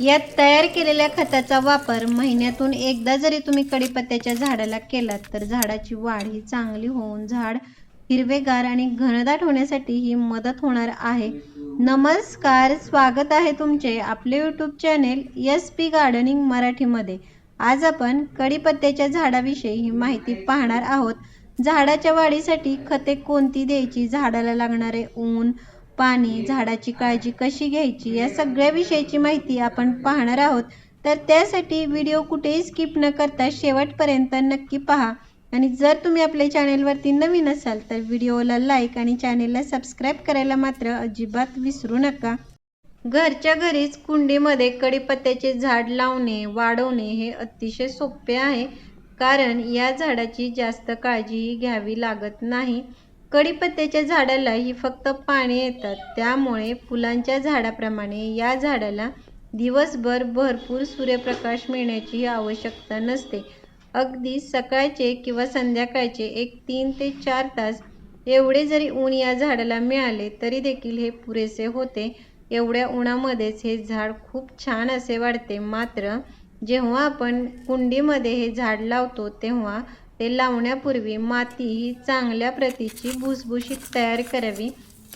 यात तयार केलेल्या खताचा वापर महिन्यातून एकदा जरी तुम्ही कडीपत्त्याच्या झाडाला केलात तर झाडाची वाढ ही चांगली होऊन झाड हिरवेगार आणि घनदाट होण्यासाठी ही मदत होणार आहे. नमस्कार स्वागत आहे तुमचे आपले YouTube channel S P gardening मराठीमध्ये. आज आपण कडीपत्त्याच्या झाडाविषयी ही माहिती पाहणार आहोत. झाडाच्या वाढीसाठी खते कोणती द्यायची? झाडाला लागणारे ऊन पाणी झाडाची काळजी कशी घ्यायची या सगळ्या विषयीची माहिती आपण पाहणार आहोत. तर त्यासाठी व्हिडिओ कुठेही स्किप न करता शेवटपर्यंत नक्की पहा. आणि जर तुम्ही आपल्या चॅनेलवरती नवीन असाल तर व्हिडिओला लाईक आणि चॅनेलला सबस्क्राईब करायला मात्र अजिबात विसरू नका. घरच्या घरीच कुंडीमध्ये कडीपत्त्याचे झाड लावणे वाढवणे हे अतिशय सोपे आहे. कारण या झाडाची जास्त काळजीही घ्यावी लागत नाही. कडीपत्त्याच्या झाडालाही फक्त पाने येतात. त्यामुळे फुलांच्या झाडाप्रमाणे या झाडाला दिवसभर भरपूर सूर्यप्रकाश मिळण्याची आवश्यकता नसते. अगदी सकाळचे किंवा संध्याकाळचे एक तीन ते चार तास एवढे जरी ऊन या झाडाला मिळाले तरी देखील हे पुरेसे होते. एवढ्या उन्हामध्येच हे झाड खूप छान असे वाढते. मात्र जेव्हा आपण कुंडीमध्ये हे झाड लावतो तेव्हा ते लावण्यापूर्वी माती ही चांगल्या प्रतीची भुसभुशीत तयार करावी.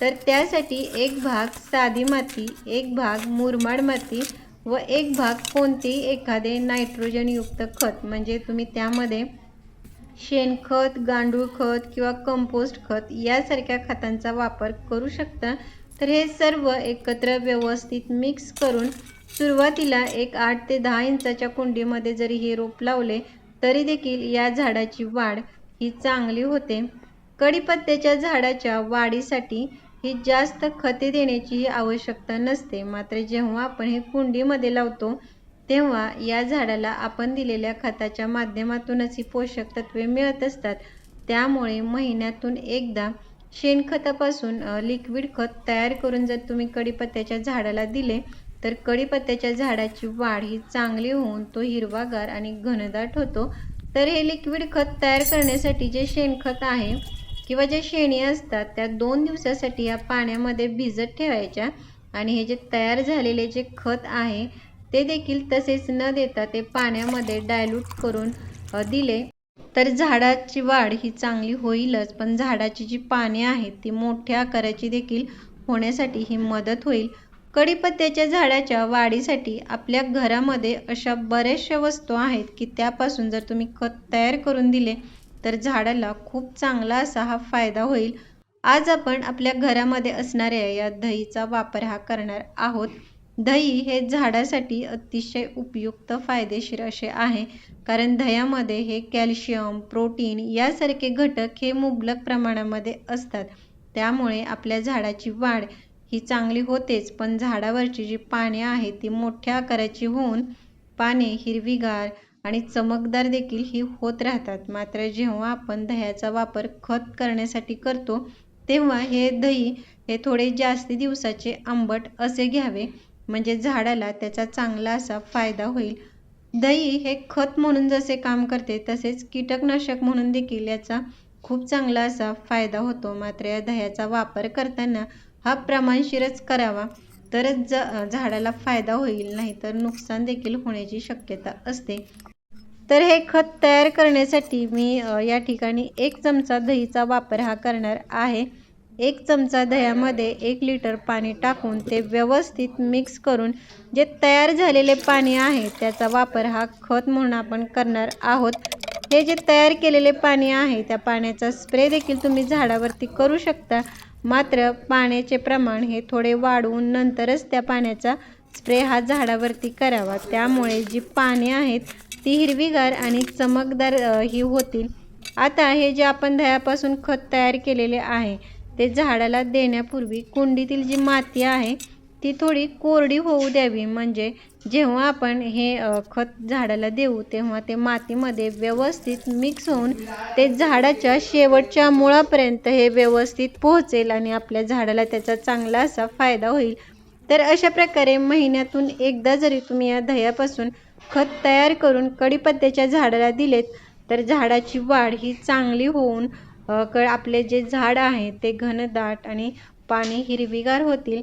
तर त्यासाठी एक भाग साधी माती एक भाग मुरमाड माती व एक भाग कोणतेही एखादे नायट्रोजनयुक्त खत. म्हणजे तुम्ही त्यामध्ये शेणखत गांडूळ खत किंवा कंपोस्ट खत यासारख्या खतांचा वापर करू शकता. तर हे सर्व एकत्र व्यवस्थित मिक्स करून सुरुवातीला एक आठ ते दहा इंचाच्या कुंडीमध्ये जरी हे रोप लावले तरी देखील या झाडाची वाढ ही चांगली होते. कडीपत्त्याच्या झाडाच्या वाढीसाठी ही जास्त खते देण्याची आवश्यकता नसते. मात्र जेव्हा आपण हे कुंडीमध्ये लावतो तेव्हा या झाडाला आपण दिलेल्या खताच्या माध्यमातूनच ही पोषक तत्वे मिळत असतात. त्यामुळे महिन्यातून एकदा शेणखतापासून लिक्विड खत तयार करून जर तुम्ही कडीपत्त्याच्या झाडाला दिले तर कडीपत्त्याच्या झाडाची वाढ ही चांगली होऊन तो हिरवागार आणि घनदाट होतो. तर हे लिक्विड खत तयार करण्यासाठी जे शेणखत आहे किंवा जे शेणी असतात त्या दोन दिवसासाठी या पाण्यामध्ये भिजत ठेवायच्या आणि हे जे तयार झालेले जे खत आहे ते देखील तसेच न देता ते पाण्यामध्ये डायल्यूट करून दिले. तर झाडाची वाढ ही चांगली होईलच पण झाडाची जी पाने आहेत ती मोठ्या आकाराची देखील होण्यासाठी ही मदत होईल. कडीपत्त्याच्या झाडाच्या वाढीसाठी आपल्या घरामध्ये अशा बऱ्याचशा वस्तू आहेत की त्यापासून जर तुम्ही खत तयार करून दिले तर झाडाला खूप चांगला असा हा फायदा होईल. आज आपण आपल्या घरामध्ये असणाऱ्या या दहीचा वापर हा करणार आहोत. दही हे झाडासाठी अतिशय उपयुक्त फायदेशीर असे आहे कारण दह्यामध्ये हे कॅल्शियम प्रोटीन यासारखे घटक हे मुबलक प्रमाणामध्ये असतात. त्यामुळे आपल्या झाडाची वाढ ही चांगली होतेच पण झाडावरची जी पाने आहेत ती मोठ्या आकाराची होऊन पाने हिरवीगार आणि चमकदार देखील ही होत राहतात. मात्र जेव्हा आपण दह्याचा वापर खत करण्यासाठी करतो तेव्हा हे दही हे थोडे जास्ती दिवसाचे आंबट असे घ्यावे. म्हणजे झाडाला त्याचा चांगला असा फायदा होईल. दही हे खत म्हणून जसे काम करते तसेच कीटकनाशक म्हणून देखील याचा खूप चांगला असा फायदा होतो. मात्र या दह्याचा वापर करताना हा प्रमाणशीरच करावा. तरच झाडाला फायदा होईल नाही तर नुकसान देखील होण्याची शक्यता असते. तर हे खत तयार करण्यासाठी मी या ठिकाणी एक चमचा दहीचा वापर हा करणार आहे. एक चमचा दह्यामध्ये एक लिटर पाणी टाकून ते व्यवस्थित मिक्स करून जे तयार झालेले पाणी आहे त्याचा वापर हा खत म्हणून आपण करणार आहोत. हे जे तयार केलेले पाणी आहे त्या पाण्याचा स्प्रे देखील तुम्ही झाडावरती करू शकता. मात्र पाण्याचे प्रमाण हे थोडे वाढवून नंतरच त्या पाण्याचा स्प्रे हा झाडावरती करावा. त्यामुळे जी पाने आहेत ती हिरवीगार आणि चमकदार ही होतील. आता हे जे आपण दह्यापासून खत तयार केलेले आहे ते झाडाला देण्यापूर्वी कुंडीतील जी माती आहे ती थोडी कोरडी होऊ द्यावी. म्हणजे जेव्हा आपण हे खत झाडाला देऊ तेव्हा ते मातीमध्ये व्यवस्थित मिक्स होऊन ते झाडाच्या शेवटच्या मुळापर्यंत हे व्यवस्थित पोहोचेल आणि आपल्या झाडाला त्याचा चांगला असा फायदा होईल. तर अशा प्रकारे महिन्यातून एकदा जरी तुम्ही या दह्यापासून खत तयार करून कडीपत्त्याच्या झाडाला दिलेत तर झाडाची वाढ ही चांगली होऊन क आपले जे झाड आहे ते घनदाट आणि पाने हिरवीगार होतील.